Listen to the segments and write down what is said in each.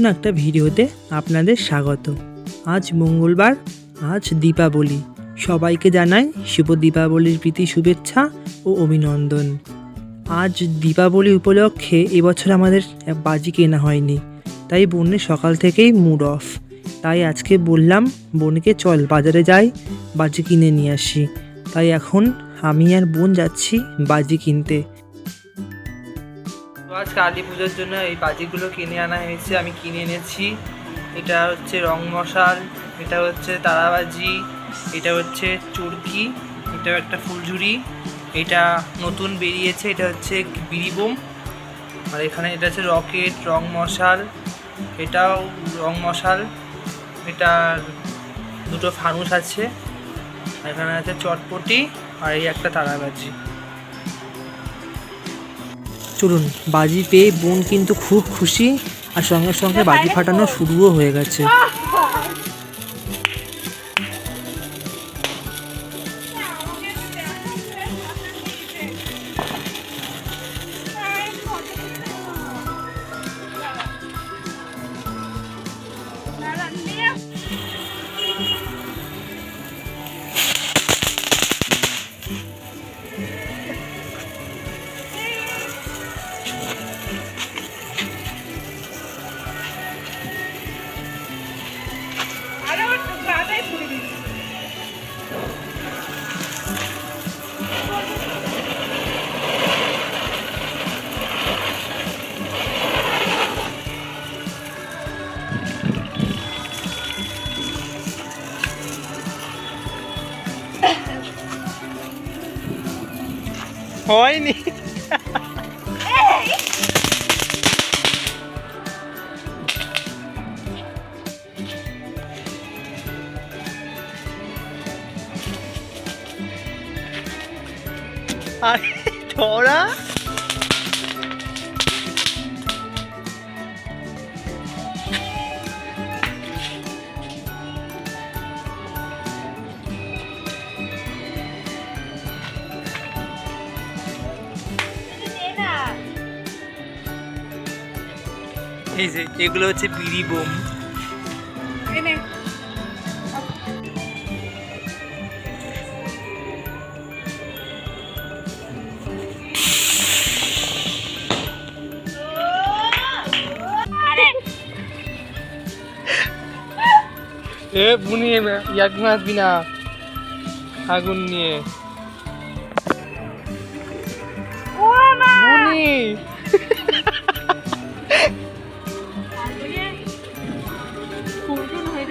নতুন একটা ভিডিওতে আপনাদের স্বাগত। আজ মঙ্গলবার, আজ দীপাবলি। সবাইকে জানাই শুভ দীপাবলির প্রীতি, শুভেচ্ছা ও অভিনন্দন। আজ দীপাবলি উপলক্ষে এবছর আমাদের বাজি কেনা হয়নি, তাই বোনের সকাল থেকেই মুড অফ। তাই আজকে বললাম, বোনকে চল, বাজারে যাই, বাজি কিনে নিয়ে আসি। তাই এখন আমি আর বোন যাচ্ছি বাজি কিনতে। তো আজ কালী পুজোর জন্য এই বাজিগুলো কিনে আনা হয়েছে, আমি কিনে এনেছি। এটা হচ্ছে রং মশাল, এটা হচ্ছে তারাবাজি, এটা হচ্ছে চুরকি এটা একটা ফুলঝুরি। এটা নতুন বেরিয়েছে, এটা হচ্ছে বিড়ি বোম। আর এখানে এটা হচ্ছে রকেট, রং মশাল, এটাও রং মশাল। এটার দুটো ফানুস আছে এখানে আছে চটপটি আর এই একটা তারাবাজি। চলুন বাজি পেয়ে বোন কিন্তু খুব খুশি আর সঙ্গে সঙ্গে বাজি ফাটানো শুরুও হয়ে গেছে। হয়নি আরে এই যে এগুলো হচ্ছে বিড়ি বোম। এ বুনি ইয়াক মারবি না। আগুন নিয়ে। বুনি।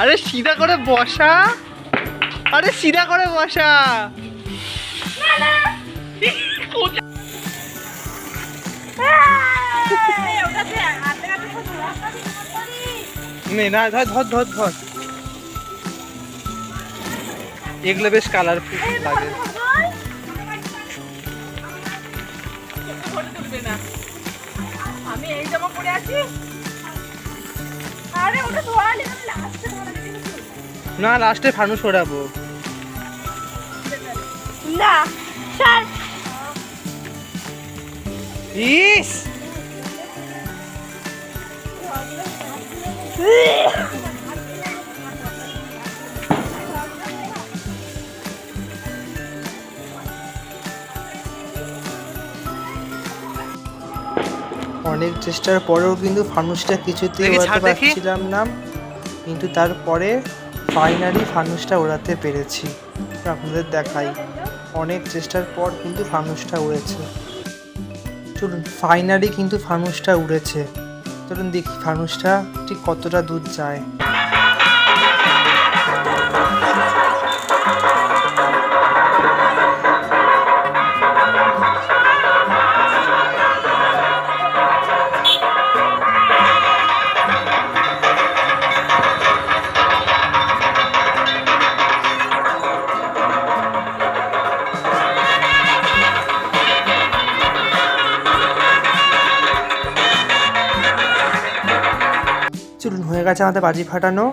আরে সিধা করে বসা। আরে সিধা করে বসা। নে না ধর ধর ধর ধর। এগুলো বেশ কালারফুল লাগে। আমি এই জামা পরে আছি। আরে ওটা লাস্টে। দিয়েছি না লাস্টে ফানুস ওড়াবো। না স্যার। ইস! অনেক চেষ্টার পরেও কিন্তু ফানুসটা কিছুতেই দেখি। পারছিলাম না। কিন্তু তারপরে ফাইনালি ফানুসটা ওড়াতে পেরেছি। আপনাদের দেখাই। অনেক চেষ্টার পর কিন্তু ফানুসটা উড়েছে। চলুন, ফাইনালি কিন্তু ফানুসটা উড়েছে। চলুন দেখি ফানুসটা ঠিক কতটা দূর যায়। গেছে আমাদের বাজি ফাটানো।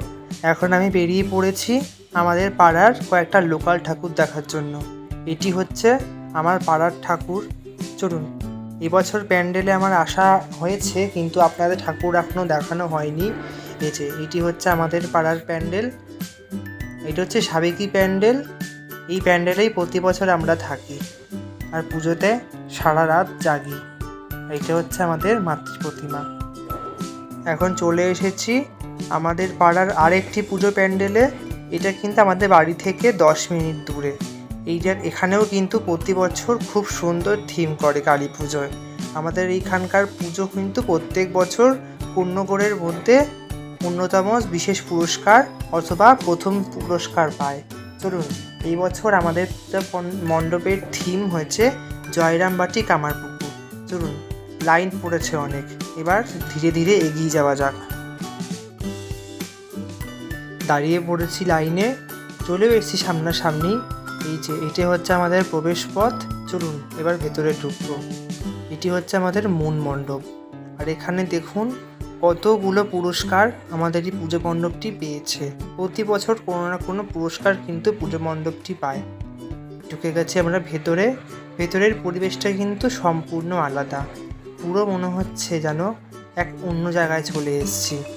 এখন আমি বেরিয়ে পড়েছি আমাদের পাড়ার কয়েকটা লোকাল ঠাকুর দেখার জন্য। এটি হচ্ছে আমার পাড়ার ঠাকুর। চলুন, এবছর প্যান্ডেলে আমার আসা হয়েছে, কিন্তু আপনাদের ঠাকুর এখনও দেখানো হয়নি। এই যে, এটি হচ্ছে আমাদের পাড়ার প্যান্ডেল। এটা হচ্ছে সাবেকি প্যান্ডেল। এই প্যান্ডেলেই প্রতি বছর আমরা থাকি। আর পুজোতে সারা রাত জাগি। এটা হচ্ছে আমাদের মাতৃ প্রতিমা এখন চলে এসেছি আমাদের পাড়ার আরেকটি পুজো প্যান্ডেলে, এটা কিন্তু আমাদের বাড়ি থেকে দশ মিনিট দূরে। এইটার এখানেও কিন্তু প্রতি বছর খুব সুন্দর থিম করে কালী পুজোয়। আমাদের এইখানকার পুজো কিন্তু প্রত্যেক বছর পূর্ণগড়ের মধ্যে অন্যতম বিশেষ পুরস্কার অথবা প্রথম পুরস্কার পায়। চলুন, এই বছর আমাদের মণ্ডপের থিম হয়েছে জয়রামবাটি কামারপুকুর। চলুন লাইন পড়েছে অনেক। এবার ধীরে ধীরে এগিয়ে যাওয়া যাক। দাঁড়িয়ে পড়েছি লাইনে। চলেও এসেছি সামনাসামনি। এই যে, এটি হচ্ছে আমাদের প্রবেশ পথ চলুন, এবার ভেতরে ঢুকবো। এটি হচ্ছে আমাদের মূল মণ্ডপ। আর এখানে দেখুন, কতগুলো পুরস্কার আমাদের এই পুজো মণ্ডপটি পেয়েছে। প্রতি বছর কোনো না কোনো পুরস্কার কিন্তু পুজো মণ্ডপটি পায়। ঢুকে গেছি আমরা ভেতরে। ভেতরের পরিবেশটা কিন্তু সম্পূর্ণ আলাদা। পুরো মনে হচ্ছে যেন এক অন্য জায়গায় চলে এসেছি।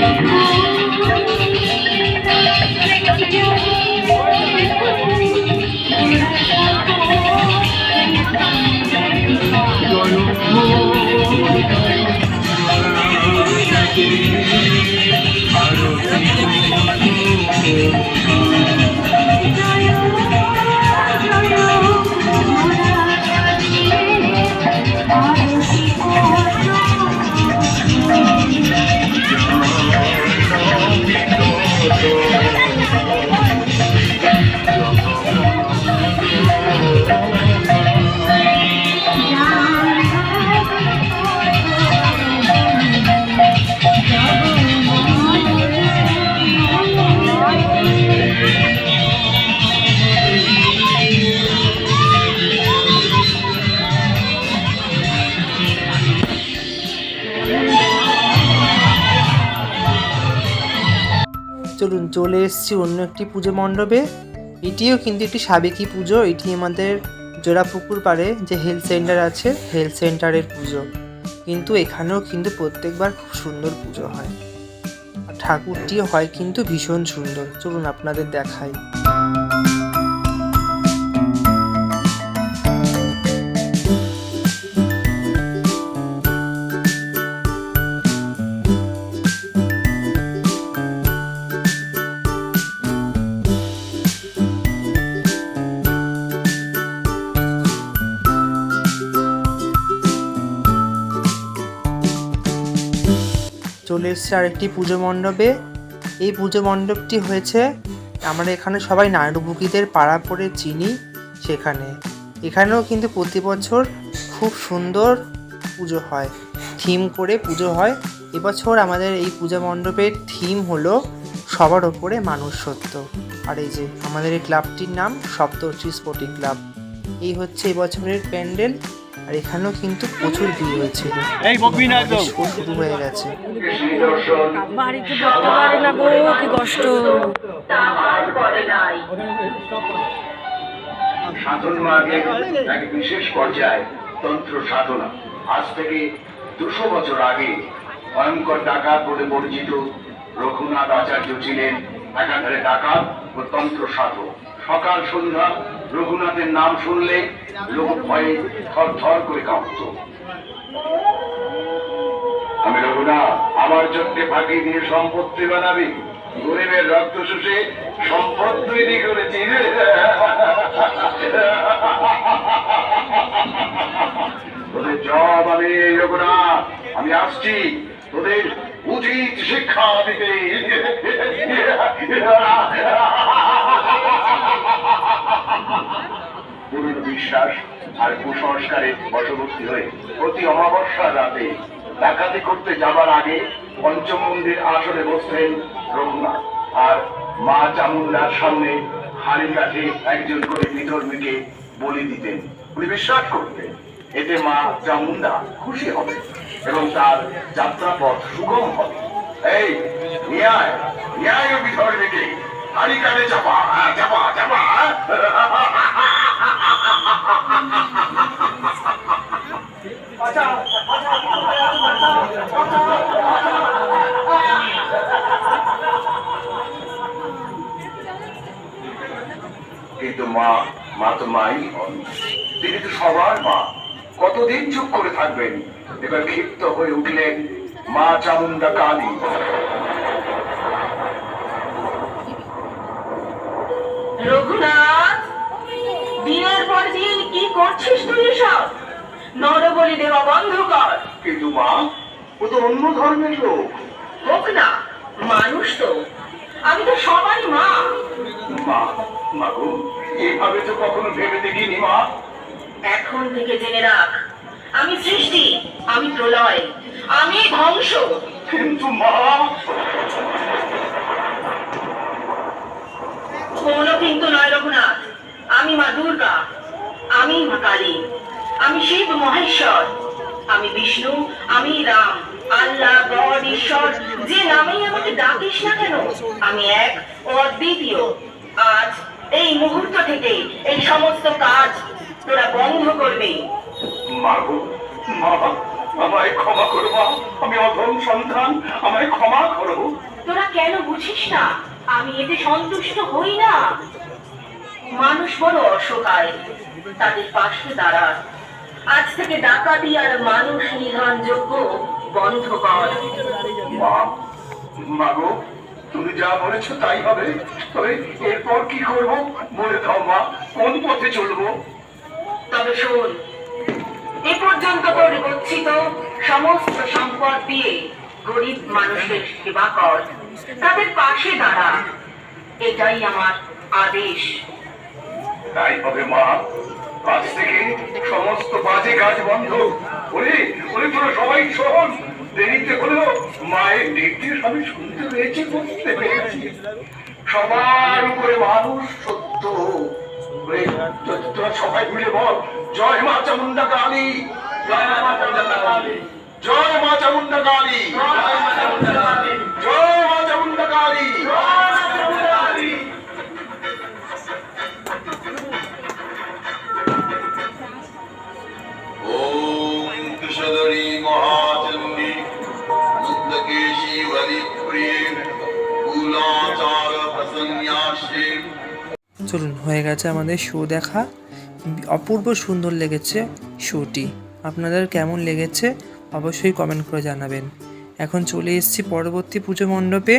চলুন চলে এসেছি অন্য একটি পুজো মণ্ডপে। এটিও কিন্তু একটি সাবেকি পুজো। এটি আমাদের জোড়াপুকুর পাড়ে যে হেলথ সেন্টার আছে হেলথ সেন্টারের পুজো। কিন্তু এখানেও কিন্তু প্রত্যেকবার খুব সুন্দর পুজো হয়। ঠাকুরটি হয় কিন্তু ভীষণ সুন্দর। চলুন আপনাদের দেখাই। চলে এসছে আরেকটি পুজো মণ্ডপে। এই পুজো মণ্ডপটি হয়েছে আমরা এখানে সবাই নাড়ুবুকিদের পাড়া পড়ে চিনি সেখানে। এখানেও কিন্তু প্রতি বছর খুব সুন্দর পুজো হয়, থিম করে পুজো হয়। এবছর আমাদের এই পূজা মণ্ডপের থিম হলো সবার ওপরে মানুষ সত্য আর এই যে আমাদের এই ক্লাবটির নাম সপ্তর্ষি স্পোর্টিং ক্লাব। এই হচ্ছে এবছরের প্যান্ডেল। আর এখানেও কিন্তু প্রচুর ভিড় হয়েছিল। এই বকবি একদম। শুরু হয়ে গেছে। বাড়িতে বলতে পারে না গো কি কষ্ট। সাধন মার্গের এক বিশেষ পর্যায়ে তন্ত্র সাধনা আজ থেকে দুশো বছর আগে ভয়ঙ্কর ডাকাত বলে পরিচিত রঘুনাথ আচার্য ছিলেন একাধারে ডাকাত ও তন্ত্র সাধক সকাল সন্ধ্যা রঘুনাথের নাম শুনলে লোক ভয়ে থর থর করে কাঁপত। আমি রঘুনাথ, আমার চোখকে ফাঁকি দিয়ে সম্পত্তি বানাবি। গরিবের রক্ত শুষে সম্পদ তৈরি করেছি। তোদের জব আমি, রঘুনাথ, আমি আসছি। তোদের উচিত শিক্ষা দিতে। পুরনো বিশ্বাস আর কুসংস্কারে বশবর্তী হয়ে প্রতি অমাবস্যার রাতে ডাকাতি করতে যাবার আগে পঞ্চমন্দির আসনে বসতেন রঘুনাথ। আর মা চামুন্ডার সামনে হাড়ি কাঠে একজন করে বিধর্মীকে বলি দিতেন। উনি বিশ্বাস করতেন, এতে মা চামুন্ডা খুশি হবে এবং তার যাত্রাপথ সুগম হবে। এই, ন্যায় ন্যায় বিধর্মীকে হাড়ি কাঠে চাপা চাপা। চাপা কিন্তু মা মা তো মাই তিনি তো সবার মা। কতদিন চুপ করে থাকবেন? এবার ক্ষিপ্ত হয়ে উঠলেন মা চামুন্ডা কালী রঘুনাথ দিনের পর দিন কি করছিস তুই সব নরবলি দেওয়া বন্ধ কর। কিন্তু মা ও তো অন্য ধর্মের লোক। হোক না মানুষ তো। আমি তো সবারই মা। মা মা গো এভাবে তো কখনো ভেবে দেখিনি মা। এখন থেকে জেনে রাখ আমি সৃষ্টি আমি প্রলয় আমি ধ্বংস। কিন্তু মা কোনো কিন্তু নয় রঘুনাথ। আমি মা দুর্গা আমি মা কালী আমি শিব মহেশ্বর আমি বিষ্ণু আমি রাম আল্লাহ গড ঈশ্বর যে নামেই আমাকে ডাকিস না কেন আমি এক ও অদ্বিতীয়। আজ এই মুহূর্ত থেকে এই সমস্ত কাজ তোরা বন্ধ করবে। মা গো মা আমায় ক্ষমা করো মা আমি অধম সন্তান আমায় ক্ষমা করো। তোরা কেন বুঝিস না? আমি এতে সন্তুষ্ট হই না। মানুষ বড় অসহায় তাদের পাশে দাঁড়ান। আজ থেকে ডাকাতি আর মানুষ নিধন যোগ্য বন্ধ কর। মা মা তুমি যা বলেছ তাই হবে। তবে এরপর কি করব বলে দাও মা কোন পথে চলবো? তবে শোন এ পর্যন্ত তোর গচ্ছিত সমস্ত সম্পদ দিয়ে গরিব মানুষের সেবা কর। তাদের পাশে দাঁড়া। এটাই আমার আদেশ। তাই হবে মা। আজ থেকে সমস্ত বাজে কাজ বন্ধ। ওরে ওরে তোরা সবাই শোন। দেরিতে হলেও মায়ের নির্দেশ আমি শুনতে পেয়েছি, বুঝতে পেরেছি। সবার উপরে মানুষ সত্য। তোরা সবাই মিলে বল, জয় মা চামুন্ডা কালী জয় মা চামুন্ডা কালী জয় মা চামুন্ডা কালী জয় মা চামুন্ডা কালী জয় চলুন হয়ে গেছে আমাদের শো দেখা। অপূর্ব সুন্দর লেগেছে শোটি। আপনাদের কেমন লেগেছে অবশ্যই কমেন্ট করে জানাবেন। এখন চলে এসেছি পরবর্তী পুজো মণ্ডপে।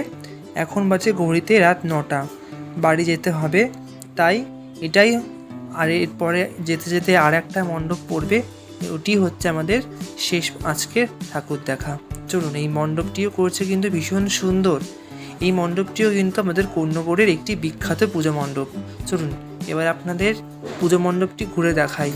এখন বাজে ঘড়িতে রাত নটা। বাড়ি যেতে হবে, তাই এটাই। আর এরপরে যেতে যেতে আর একটা মণ্ডপ পড়বে, ওটি হচ্ছে আমাদের শেষ আজকের ঠাকুর দেখা। চলুন, এই মণ্ডপটিও করছে কিন্তু ভীষণ সুন্দর। এই মণ্ডপটিও কিন্তু আমাদের কন্যগড়ের একটি বিখ্যাত পুজো মণ্ডপ। চলুন, এবার আপনাদের পুজো মণ্ডপটি ঘুরে দেখাই।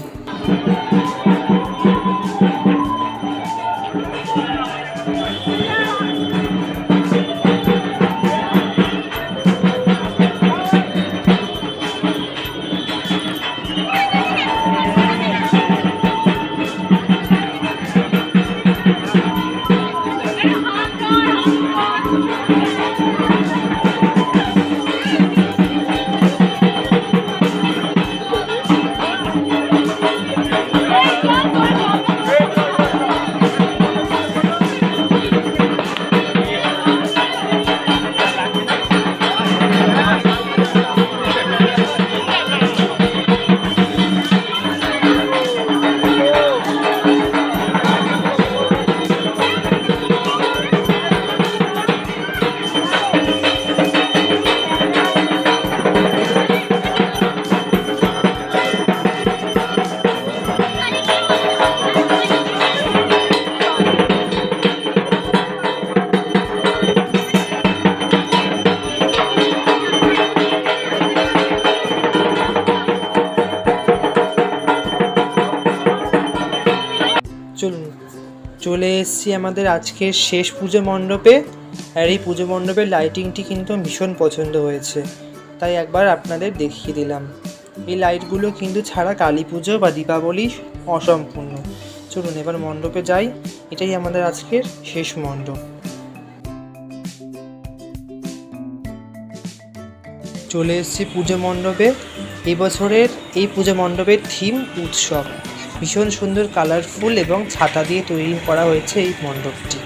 চলে এসেছি আমাদের আজকের শেষ পুজো মণ্ডপে। আর এই পুজো মণ্ডপের লাইটিংটি কিন্তু ভীষণ পছন্দ হয়েছে। তাই একবার আপনাদের দেখিয়ে দিলাম। এই লাইটগুলো কিন্তু ছাড়া কালী পুজো বা দীপাবলি অসম্পূর্ণ। চলুন এবার মণ্ডপে যাই। এটাই আমাদের আজকের শেষ মণ্ডপ। চলে এসেছি পুজো মণ্ডপে। এবছরের এই পুজো মণ্ডপের থিম উৎসব। ভীষণ সুন্দর কালারফুল এবং ছাতা দিয়ে তৈরি করা হয়েছে এই মণ্ডপটি।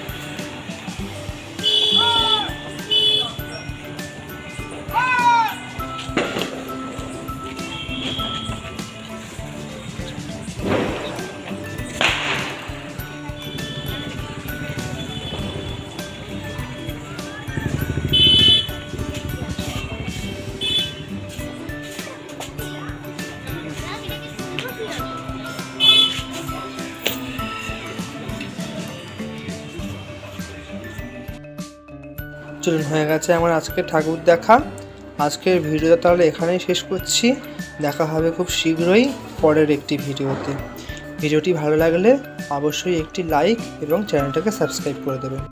চলুন হয়ে গেছে আমার আজকে ঠাকুর দেখা। আজকের ভিডিওটা তাহলে এখানেই শেষ করছি। দেখা হবে খুব শীঘ্রই পরের একটি ভিডিওতে। ভিডিওটি ভালো লাগলে অবশ্যই একটি লাইক এবং চ্যানেলটাকে সাবস্ক্রাইব করে দেবেন।